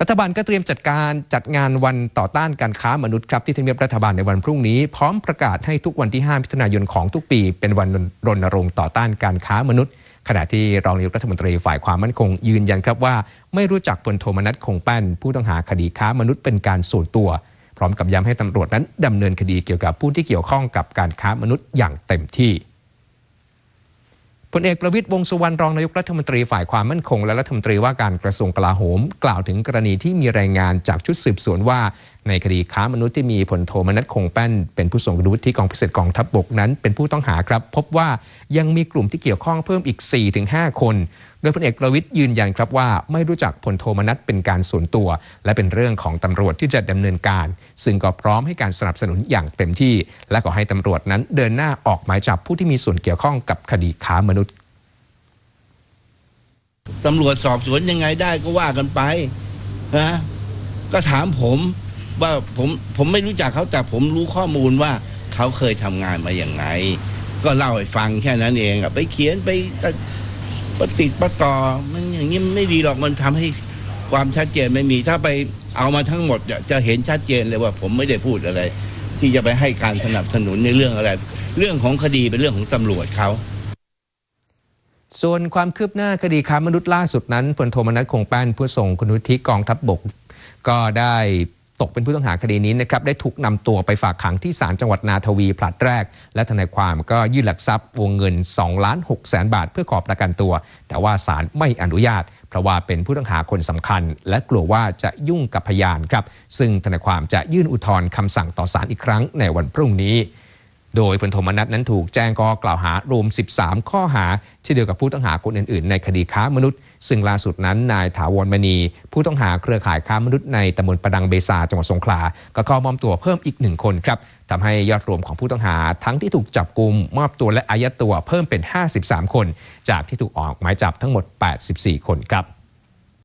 รัฐบาลก็เตรียมจัดการจัดงานวันต่อต้านการค้ามนุษย์ครับที่ทำเนียบรัฐบาลในวันพรุ่งนี้ พร้อมประกาศให้ทุกวันที่ 5 มิถุนายนของทุกปี เป็นวันรณรงค์ต่อต้านการค้ามนุษย์ ขณะที่รองนายกรัฐมนตรีฝ่ายความมั่นคงยืนยันครับว่า ไม่รู้จักพลโทมนัสคงแป้น ผู้ต้องหาคดีค้ามนุษย์เป็นการส่วนตัว พร้อมกับย้ำให้ตำรวจนั้นดำเนินคดีเกี่ยวกับผู้ที่เกี่ยวข้องกับการค้ามนุษย์อย่างเต็มที่ พลเอกประวิตยวงสุวรรณรองนายกรัฐมนตรีฝ่ายความมั่นคง และรัฐมนตรีว่าการกระทรวงกลาโหม กล่าวถึงกรณีที่มีรายงานจากชุดสืบสวนว่า ในคดีค้ามนุษย์ที่มีพลโทมนัสคงแป้น เป็นผู้ส่งคุณวุฒิที่กองพิเศษกองทัพบบกนั้น เป็นผู้ต้องหาครับ พบว่ายังมีกลุ่มที่เกี่ยวข้องเพิ่มอีก 4-5 คน โดยพลเอกประวิตยยืนยันครับว่าไม่รู้จักพลโทมนัสเป็นการส่วนตัว และเป็นเรื่องของตำรวจที่จะดำเนินการ ซึ่งก็พร้อมให้การสนับสนุนอย่างเต็มที่ และขอให้ตำรวจนั้นเดินหน้าออกหมายจับผู้ที่มีส่วนเกี่ยวข้องกับคดีค้ามนุษย์ตำรวจสอบสวนยังไงได้ก็ว่ากันไปนะก็ถามผม ว่าผมผมไม่รู้จักเขาแต่ผมรู้ข้อมูลว่าเขาเคยทำงานมาอย่างไง ก็เล่าให้ฟังแค่นั้นเองอะไปเขียนไปประติดประต่อมันอย่างนี้ไม่ดีหรอกมันทำให้ความชัดเจนไม่มีถ้าไปเอามาทั้งหมดจะเห็นชัดเจนเลยว่าผมไม่ได้พูดอะไร ที่จะไปให้การสนับสนุนในเรื่องอะไร เรื่องของคดีเป็นเรื่องของตำรวจเขาส่วนความคืบหน้าคดีค้ามนุษย์ล่าสุดนั้นพลโทมนัสคงแป้นผู้ส่งคุณวุฒิกองทัพบบก ก็ได้ ตกเป็นผู้ต้องหาคดีนี้นะครับได้ถูกนำตัวไปฝากขังที่ศาลจังหวัดนาทวีผลัดแรก และทนายความก็ยื่นหลักทรัพย์วงเงิน2ล้าน6แสนบาท เพื่อขอประกันตัว แต่ว่าศาลไม่อนุญาต เพราะว่าเป็นผู้ต้องหาคนสำคัญ และกลัวว่าจะยุ่งกับพยานครับซึ่งทนายความจะยื่นอุทธรณ์คำสั่งต่อศาลอีกครั้งในวันพรุ่งนี้ โดยพลโทมนัสนั้นถูกแจ้งข้อกล่าวหารวม 13 ข้อหาเช่นเดียวกับผู้ต้องหาคนอื่นๆ ในคดีค้ามนุษย์ ซึ่งล่าสุดนั้นนายถาวรมณี ผู้ต้องหาเครือข่ายค้ามนุษย์ในตำบลประดังเบซาจังหวัดสงขลาก็เข้ามอบตัวเพิ่มอีกหนึ่งคนครับทำให้ยอดรวมของผู้ต้องหาทั้งที่ถูกจับกลุ่มมอบตัวและอายัดตัวเพิ่มเป็น 53 คน จากที่ถูกออกหมายจับทั้งหมด 84 คนครับ